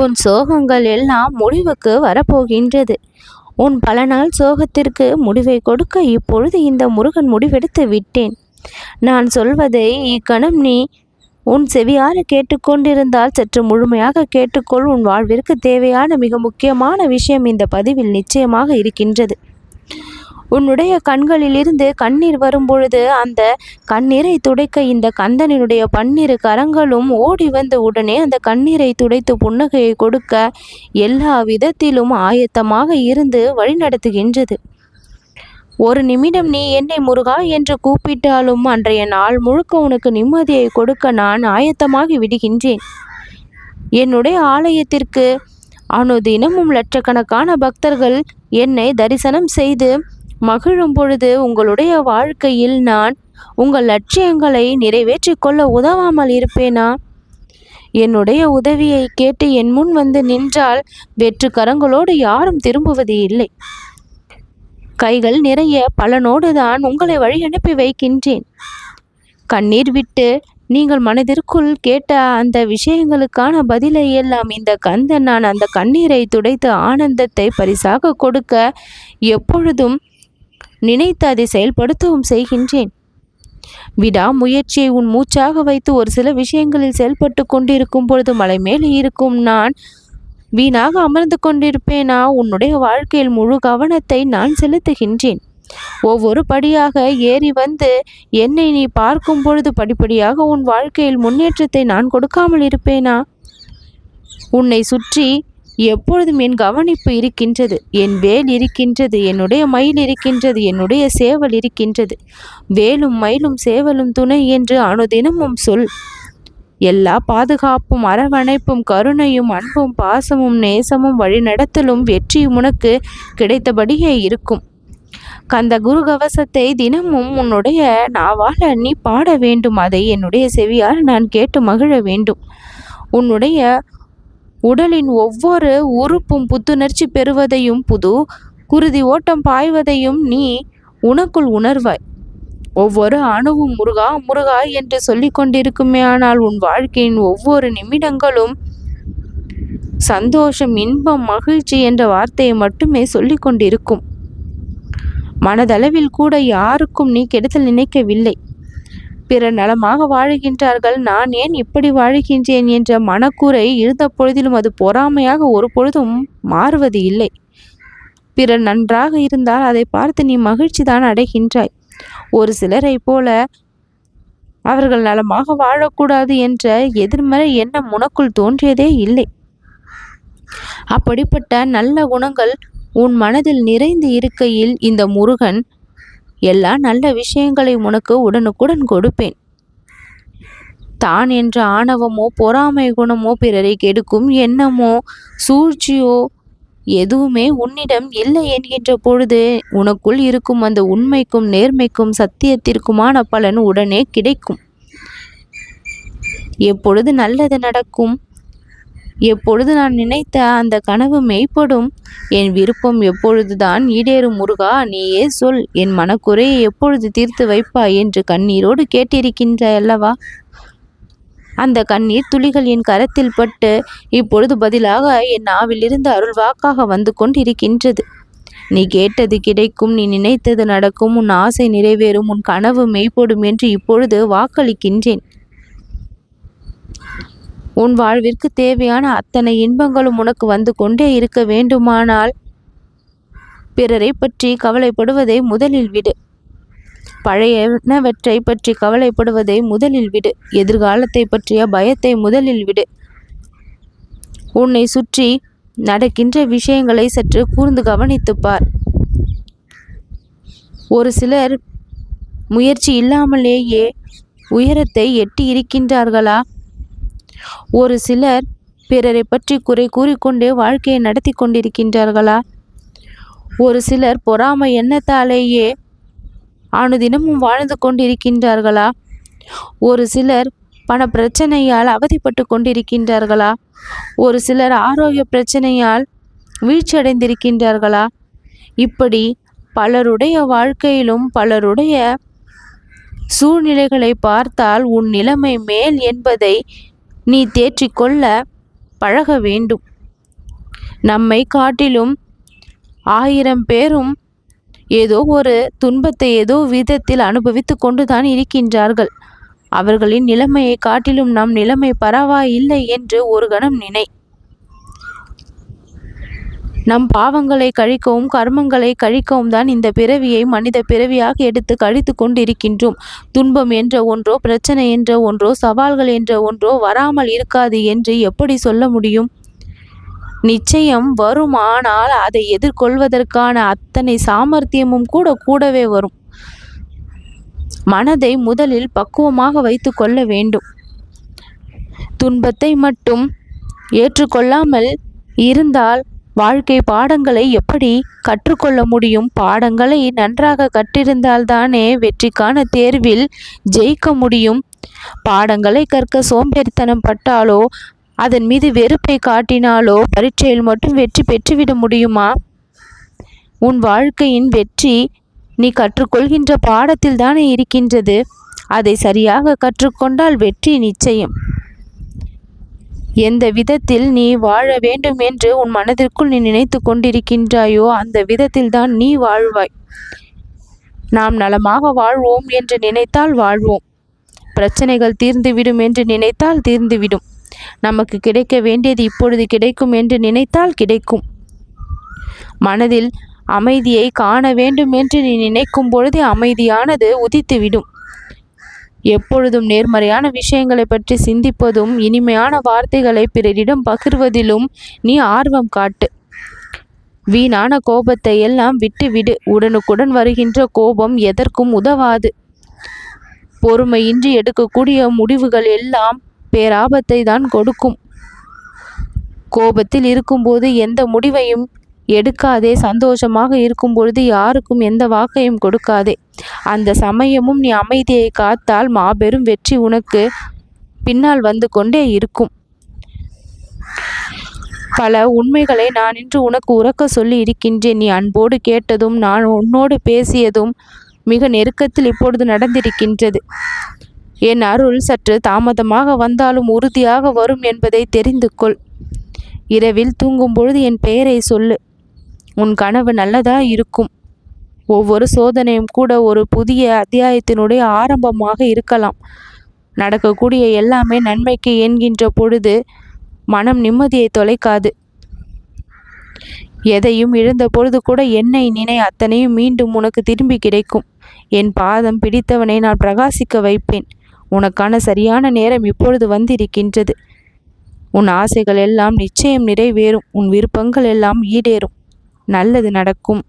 உன் சோகங்கள் எல்லாம் முடிவுக்கு வரப்போகின்றது. உன் பல நாள் சோகத்திற்கு முடிவை கொடுக்க இப்பொழுது இந்த முருகன் முடிவெடுத்து விட்டேன். நான் சொல்வதை இக்கணம் நீ உன் செவியார கேட்டுக்கொண்டிருந்தால் சற்று முழுமையாக கேட்டுக்கொள். உன் வாழ்விற்கு தேவையான மிக முக்கியமான விஷயம் இந்த பதிவில் நிச்சயமாக இருக்கின்றது. உன்னுடைய கண்களிலிருந்து கண்ணீர் வரும்பொழுது அந்த கண்ணீரை துடைக்க இந்த கந்தனினுடைய பன்னிரு கரங்களும் ஓடி வந்து உடனே அந்த கண்ணீரை துடைத்து புன்னகையை கொடுக்க எல்லா விதத்திலும் ஆயத்தமாக இருந்து வழிநடத்துகின்றது. ஒரு நிமிடம் நீ என்னை முருகா என்று கூப்பிட்டாலும் அன்றைய நாள் முழுக்க உனக்கு நிம்மதியை கொடுக்க நான் ஆயத்தமாகி விடுகின்றேன். என்னுடைய ஆலயத்திற்கு அனுதினமும் லட்சக்கணக்கான பக்தர்கள் என்னை தரிசனம் செய்து மகிழும் பொழுது உங்களுடைய வாழ்க்கையில் நான் உங்கள் லட்சியங்களை நிறைவேற்றிக் கொள்ள உதவாமல் இருப்பேனா? என்னுடைய உதவியை கேட்டு என் முன் வந்து நின்றால் வெற்று கரங்களோடு யாரும் திரும்புவது இல்லை. கைகள் நிறைய பலனோடு தான் உங்களை வழி அனுப்பி வைக்கின்றேன். கண்ணீர் விட்டு நீங்கள் மனதிற்குள் கேட்ட அந்த விஷயங்களுக்கான பதிலை எல்லாம் இந்த கந்தன் நான் அந்த கண்ணீரை துடைத்து ஆனந்தத்தை பரிசாக கொடுக்க எப்பொழுதும் நினைத்து அதை செயல்படுத்தவும் செய்கின்றேன். விடா முயற்சியை உன் மூச்சாக வைத்து ஒரு சில விஷயங்களில் செயல்பட்டு கொண்டிருக்கும் பொழுது மலை மேலே இருக்கும் நான் வீணாக அமர்ந்து கொண்டிருப்பேனா? உன்னுடைய வாழ்க்கையில் முழு கவனத்தை நான் செலுத்துகின்றேன். ஒவ்வொரு படியாக ஏறி வந்து என்னை நீ பார்க்கும் பொழுது படிப்படியாக உன் வாழ்க்கையில் முன்னேற்றத்தை நான் கொடுக்காமல் இருப்பேனா? உன்னை சுற்றி எப்பொழுதும் என் கவனிப்பு இருக்கின்றது என் வேல் இருக்கின்றது என்னுடைய மயில் இருக்கின்றது என்னுடைய சேவல் இருக்கின்றது. வேலும் மயிலும் சேவலும் துணை என்று அனுதினமும் சொல். எல்லா பாதுகாப்பும் அரவணைப்பும் கருணையும் அன்பும் பாசமும் நேசமும் வழிநடத்தலும் வெற்றியும் உனக்கு கிடைத்தபடியே இருக்கும். கந்த குரு கவசத்தை தினமும் உன்னுடைய நாவால் நீ பாட வேண்டும். அதை என்னுடைய செவியால் நான் கேட்டு மகிழ வேண்டும். உன்னுடைய உடலின் ஒவ்வொரு உறுப்பும் புத்துணர்ச்சி பெறுவதையும் புது குருதி ஓட்டம் பாய்வதையும் நீ உனக்குள் உணர்வாய். ஒவ்வொரு அணுவும் முருகா முருகா என்று சொல்லிக் கொண்டிருக்குமே ஆனால் உன் வாழ்க்கையின் ஒவ்வொரு நிமிடங்களும் சந்தோஷம் இன்பம் மகிழ்ச்சி என்ற வார்த்தையை மட்டுமே சொல்லிக் கொண்டிருக்கும். மனதளவில் கூட யாருக்கும் நீ கெடுதல் நினைக்கவில்லை. பிறர் நலமாக வாழுகின்றார்கள். நான் ஏன் இப்படி வாழுகின்றேன் என்ற மனக்கூரை இருந்த பொழுதிலும் அது பொறாமையாக ஒரு பொழுதும் மாறுவது இல்லை. பிறர் நன்றாக இருந்தால் அதை பார்த்து நீ மகிழ்ச்சி தான் அடைகின்றாய். ஒரு சிலரை போல அவர்கள் நலமாக வாழக்கூடாது என்ற எதிர்மறை எண்ணம் உனக்குள் தோன்றியதே இல்லை. அப்படிப்பட்ட நல்ல குணங்கள் உன் மனதில் நிறைந்து இருக்கையில் இந்த முருகன் எல்லா நல்ல விஷயங்களை உனக்கு உடனுக்குடன் கொடுப்பேன். தான் என்ற ஆணவமோ பொறாமை குணமோ பிறரை கெடுக்கும் எண்ணமோ சூழ்ச்சியோ எதுவுமே உன்னிடம் இல்லை என்கின்ற பொழுது உனக்குள் இருக்கும் அந்த உண்மைக்கும் நேர்மைக்கும் சத்தியத்திற்குமான பலன் உடனே கிடைக்கும். எப்பொழுது நல்லது நடக்கும் எப்பொழுது நான் நினைத்த அந்த கனவு மெய்ப்படும்? என் விருப்பம் எப்பொழுதுதான் ஈடேறும் முருகா நீயே சொல். என் மனக்குறையை எப்பொழுது தீர்த்து வைப்பாய் என்று கண்ணீரோடு கேட்டிருக்கின்றாயல்லவா? அந்த கண்ணீர் துளிகள் என் கரத்தில் பட்டு இப்பொழுது பதிலாக என் நாவிலிருந்து அருள் வாக்காக வந்து கொண்டிருக்கின்றது. நீ கேட்டது கிடைக்கும் நீ நினைத்தது நடக்கும் உன் ஆசை நிறைவேறும் உன் கனவு மெய்ப்படும் என்று இப்பொழுது வாக்களிக்கின்றேன். உன் வாழ்விற்கு தேவையான அத்தனை இன்பங்களும் உனக்கு வந்து கொண்டே இருக்க வேண்டுமானால் பிறரை பற்றி கவலைப்படுவதை முதலில் விடு. பழையனவற்றை பற்றி கவலைப்படுவதை முதலில் விடு. எதிர்காலத்தை பற்றிய பயத்தை முதலில் விடு. உன்னை சுற்றி நடக்கின்ற விஷயங்களை சற்று கூர்ந்து கவனித்துப்பார் ஒரு சிலர் முயற்சி இல்லாமலேயே உயரத்தை எட்டி இருக்கின்றார்களா? ஒரு சிலர் பிறரை பற்றி குறை கூறிக்கொண்டே வாழ்க்கையை நடத்தி கொண்டிருக்கின்றார்களா? ஒரு சிலர் பொறாமை எண்ணத்தாலேயே அனுதினமும் வாழ்ந்து கொண்டிருக்கின்றார்களா? ஒரு சிலர் பண பிரச்சனையால் அவதிப்பட்டு கொண்டிருக்கின்றார்களா? ஒரு சிலர் ஆரோக்கிய பிரச்சனையால் வீழ்ச்சியடைந்திருக்கின்றார்களா? இப்படி பலருடைய வாழ்க்கையிலும் பலருடைய சூழ்நிலைகளை பார்த்தால் உன் நிலைமை மேல் என்பதை நீ தேற்றிக்கொள்ள பழக வேண்டும். நம்மை காட்டிலும் ஆயிரம் பேரும் ஏதோ ஒரு துன்பத்தை ஏதோ விதத்தில் அனுபவித்து கொண்டுதான் இருக்கின்றார்கள். அவர்களின் நிலைமையை காட்டிலும் நம் நிலைமை பரவாயில்லை என்று ஒரு கணம் நினை. நம் பாவங்களை கழிக்கவும் கர்மங்களை கழிக்கவும் தான் இந்த பிறவியை மனித பிறவியாக எடுத்து கழித்து கொண்டிருக்கின்றோம். துன்பம் என்ற ஒன்றோ பிரச்சனை என்ற ஒன்றோ சவால்கள் என்ற ஒன்றோ வராமல் இருக்காது என்று எப்படி சொல்ல முடியும்? நிச்சயம் வரும் ஆனால் அதை எதிர்கொள்வதற்கான அத்தனை சாமர்த்தியமும் கூட கூடவே வரும். மனதை முதலில் பக்குவமாக வைத்து கொள்ள வேண்டும். துன்பத்தை மட்டும் ஏற்றுக்கொள்ளாமல் இருந்தால் வாழ்க்கை பாடங்களை எப்படி கற்றுக்கொள்ள முடியும்? பாடங்களை நன்றாக கற்றிருந்தால்தானே வெற்றிக்கான தேர்வில் ஜெயிக்க முடியும். பாடங்களை கற்க சோம்பேறித்தனம் பட்டாலோ அதன் மீது வெறுப்பை காட்டினாலோ பரீட்சையில் மட்டும் வெற்றி பெற்றுவிட முடியுமா? உன் வாழ்க்கையின் வெற்றி நீ கற்றுக்கொள்கின்ற பாடத்தில் தானே இருக்கின்றது. அதை சரியாக கற்றுக்கொண்டால் வெற்றி நிச்சயம். எந்த விதத்தில் நீ வாழ வேண்டும் என்று உன் மனதிற்குள் நீ நினைத்து கொண்டிருக்கின்றாயோ அந்த விதத்தில் தான் நீ வாழ்வாய். நாம் நலமாக வாழ்வோம் என்று நினைத்தால் வாழ்வோம். பிரச்சனைகள் தீர்ந்துவிடும் என்று நினைத்தால் தீர்ந்துவிடும். நமக்கு கிடைக்க வேண்டியது இப்பொழுது கிடைக்கும் என்று நினைத்தால் கிடைக்கும். மனதில் அமைதியை காண வேண்டும் என்று நீ நினைக்கும் பொழுதே அமைதியானது உதித்துவிடும். எப்பொழுதும் நேர்மறையான விஷயங்களை பற்றி சிந்திப்பதும் இனிமையான வார்த்தைகளை பிறரிடம் பகிர்வதிலும் நீ ஆர்வம் காட்டு. வீணான கோபத்தை எல்லாம் விட்டுவிடு. உடனுக்குடன் வருகின்ற கோபம் எதற்கும் உதவாது. பொறுமையின்றி எடுக்கக்கூடிய முடிவுகள் எல்லாம் பேராபத்தை தான் கொடுக்கும். கோபத்தில் இருக்கும்போது எந்த முடிவையும் எடுக்காதே சந்தோஷமாக இருக்கும் பொழுது யாருக்கும் எந்த வாக்கையும் கொடுக்காதே. அந்த சமயமும் நீ அமைதியை காத்தால் மாபெரும் வெற்றி உனக்கு பின்னால் வந்து கொண்டே இருக்கும். பல உண்மைகளை நான் இன்று உனக்கு உறக்க சொல்லி இருக்கின்றேன். நீ அன்போடு கேட்டதும் நான் உன்னோடு பேசியதும் மிக நெருக்கத்தில் இப்பொழுது நடந்திருக்கின்றது. என் அருள் சற்று தாமதமாக வந்தாலும் உறுதியாக வரும் என்பதை தெரிந்து கொள் இரவில் தூங்கும் பொழுது என் பெயரை சொல்லு. உன் கனவு நல்லதா இருக்கும். ஒவ்வொரு சோதனையும் கூட ஒரு புதிய அத்தியாயத்தினுடைய ஆரம்பமாக இருக்கலாம். நடக்கக்கூடிய எல்லாமே நன்மைக்கு என்கின்ற பொழுது மனம் நிம்மதியை தொலைக்காது. எதையும் இழந்த பொழுது கூட என்னை நினை அத்தனையும் மீண்டும் உனக்கு திரும்பி கிடைக்கும். என் பாதம் பிடித்தவனை நான் பிரகாசிக்க வைப்பேன். உனக்கான சரியான நேரம் இப்பொழுது வந்திருக்கின்றது. உன் ஆசைகள் எல்லாம் நிச்சயம் நிறைவேறும். உன் விருப்பங்கள் எல்லாம் ஈடேறும். நல்லது நடக்கும்.